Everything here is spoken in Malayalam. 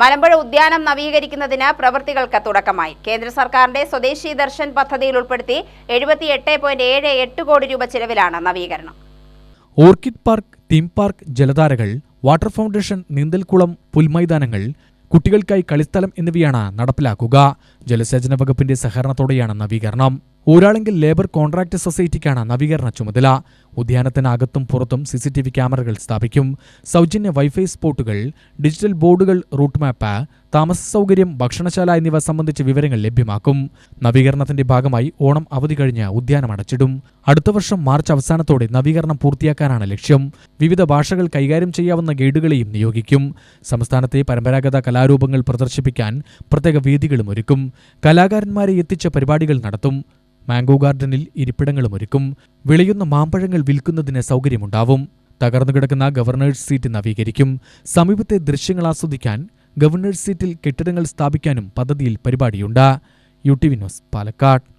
മലമ്പുഴ ഉദ്യാനം നവീകരിക്കുന്നതിന് പ്രവൃത്തികൾക്ക് തുടക്കമായി. കേന്ദ്ര സർക്കാരിന്റെ സ്വദേശി ദർശൻ പദ്ധതിയിൽ ഉൾപ്പെടുത്തി എഴുപത്തി എട്ട് പോയിന്റ് ഏഴ് എട്ട് കോടി രൂപ ചെലവിലാണ് നവീകരണം. ഓർക്കിഡ് പാർക്ക് തീം പാർക്ക് ജലധാരകൾ വാട്ടർ ഫൗണ്ടേഷൻ നീന്തൽക്കുളം പുൽമൈതാനങ്ങൾ കുട്ടികൾക്കായി കളിസ്ഥലം എന്നിവയാണ് നടപ്പിലാക്കുക. ജലസേചന വകുപ്പിന്റെ സഹകരണത്തോടെയാണ് നവീകരണം. ഊരാളെങ്കിൽ ലേബർ കോൺട്രാക്ട് സൊസൈറ്റിക്കാണ് നവീകരണ ചുമതല. ഉദ്യാനത്തിനകത്തും പുറത്തും സി സി ടി വി ക്യാമറകൾ സ്ഥാപിക്കും. സൗജന്യ വൈഫൈ സ്പോട്ടുകൾ ഡിജിറ്റൽ ബോർഡുകൾ റൂട്ട് മാപ്പ് താമസ സൗകര്യം ഭക്ഷണശാല എന്നിവ സംബന്ധിച്ച വിവരങ്ങൾ ലഭ്യമാക്കും. നവീകരണത്തിന്റെ ഭാഗമായി ഓണം അവധി കഴിഞ്ഞ് ഉദ്യാനം അടച്ചിടും. അടുത്ത വർഷം മാർച്ച് അവസാനത്തോടെ നവീകരണം പൂർത്തിയാക്കാനാണ് ലക്ഷ്യം. വിവിധ ഭാഷകൾ കൈകാര്യം ചെയ്യാവുന്ന ഗൈഡുകളെയും നിയോഗിക്കും. സംസ്ഥാനത്തെ പരമ്പരാഗത കലാരൂപങ്ങൾ പ്രദർശിപ്പിക്കാൻ പ്രത്യേക വേദികളും ഒരുക്കും. കലാകാരന്മാരെ എത്തിച്ച പരിപാടികൾ നടത്തും. മാംഗോ ഗാർഡനിൽ ഇരിപ്പിടങ്ങളും ഒരുക്കും. വിളയുന്ന മാമ്പഴങ്ങൾ വിൽക്കുന്നതിന് സൗകര്യമുണ്ടാവും. തകർന്നു കിടക്കുന്ന ഗവർണേഴ്സ് സീറ്റ് നവീകരിക്കും. സമീപത്തെ ദൃശ്യങ്ങൾ ആസ്വദിക്കാൻ ഗവർണേഴ്സ് സീറ്റിൽ കെട്ടിടങ്ങൾ സ്ഥാപിക്കാനും പദ്ധതിയിൽ പരിപാടിയുണ്ട്. U T V news Palakkad.